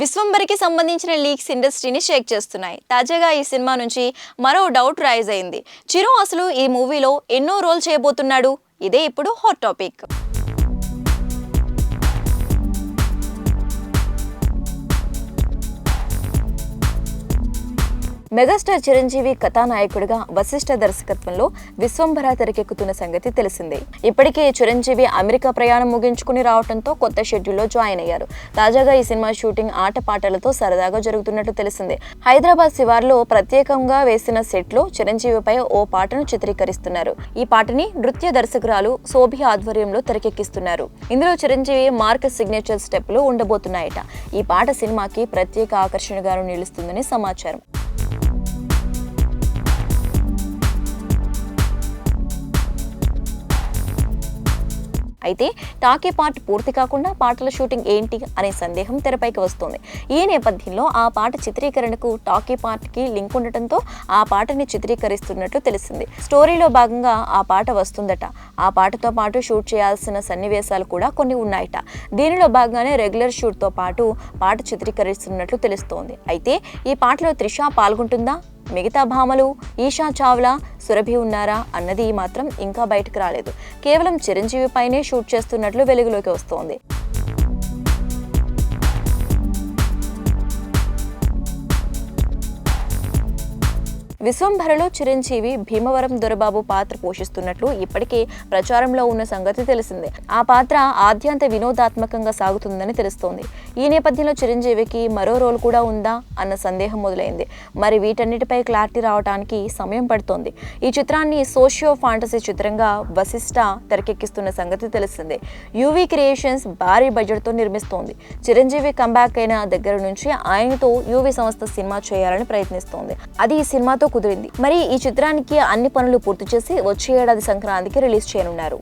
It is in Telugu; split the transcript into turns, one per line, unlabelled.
విశ్వంబరికి సంబంధించిన లీక్స్ ఇండస్ట్రీని షేక్ చేస్తున్నాయి. తాజాగా ఈ సినిమా నుంచి మరో డౌట్ రైజ్ అయింది. చిరు అసలు ఈ మూవీలో ఎన్నో రోల్ చేయబోతున్నాడు? ఇదే ఇప్పుడు హాట్ టాపిక్. మెగాస్టార్ చిరంజీవి కథానాయకుడిగా వశిష్ఠ దర్శకత్వంలో విశ్వంభర తెరకెక్కుతున్న సంగతి తెలిసిందే. ఇప్పటికే చిరంజీవి అమెరికా ప్రయాణం ముగించుకుని రావడంతో కొత్త షెడ్యూల్లో జాయిన్ అయ్యారు. తాజాగా ఈ సినిమా షూటింగ్ ఆటపాటలతో సరదాగా జరుగుతున్నట్లు తెలిసిందే. హైదరాబాద్ శివార్లో ప్రత్యేకంగా వేసిన సెట్లో చిరంజీవిపై ఓ పాటను చిత్రీకరిస్తున్నారు. ఈ పాటని నృత్య దర్శకురాలు శోభి ఆధ్వర్యంలో తెరకెక్కిస్తున్నారు. ఇందులో చిరంజీవి మార్క్ సిగ్నేచర్ స్టెప్లు ఉండబోతున్నాయట. ఈ పాట సినిమాకి ప్రత్యేక ఆకర్షణగా నిలుస్తుందని సమాచారం. అయితే టాకీ పార్ట్ పూర్తి కాకుండా పాటల షూటింగ్ ఏంటి అనే సందేహం తెరపైకి వస్తుంది. ఈ నేపథ్యంలో ఆ పాట చిత్రీకరణకు టాకీ పార్ట్కి లింక్ ఉండటంతో ఆ పాటని చిత్రీకరిస్తున్నట్లు తెలిసింది. స్టోరీలో భాగంగా ఆ పాట వస్తుందట. ఆ పాటతో పాటు షూట్ చేయాల్సిన సన్నివేశాలు కూడా కొన్ని ఉన్నాయట. దీనిలో భాగంగానే రెగ్యులర్ షూట్తో పాటు పాట చిత్రీకరిస్తున్నట్లు తెలుస్తోంది. అయితే ఈ పాటలో త్రిష పాల్గొంటుందా? మిగతా భామలు ఈషా చావ్లా సురభి ఉన్నారా అన్నది మాత్రం ఇంకా బయటకు రాలేదు. కేవలం చిరంజీవి పైనే షూట్ చేస్తున్నట్లు వెలుగులోకి వస్తోంది. విశ్వంభరలో చిరంజీవి భీమవరం దొరబాబు పాత్ర పోషిస్తున్నట్లు ఇప్పటికే ప్రచారంలో ఉన్న సంగతి తెలిసిందే. ఆ పాత్ర ఆద్యంత వినోదాత్మకంగా సాగుతుందని తెలుస్తోంది. ఈ నేపథ్యంలో చిరంజీవికి మరో రోల్ కూడా ఉందా అన్న సందేహం మొదలైంది. మరి వీటన్నిటిపై క్లారిటీ రావడానికి సమయం పడుతోంది. ఈ చిత్రాన్ని సోషియో ఫాంటసీ చిత్రంగా వశిష్ట తెరకెక్కిస్తున్న సంగతి తెలిసిందే. యూవీ క్రియేషన్స్ భారీ బడ్జెట్తో నిర్మిస్తోంది. చిరంజీవి కంబ్యాక్ అయిన దగ్గర నుంచి ఆయనతో యూవీ సంస్థ సినిమా చేయాలని ప్రయత్నిస్తోంది. అది ఈ సినిమాతో కుదిరింది. మరి ఈ చిత్రానికి అన్ని పనులు పూర్తి చేసి వచ్చే ఏడాది సంక్రాంతికి రిలీజ్ చేయనున్నారు.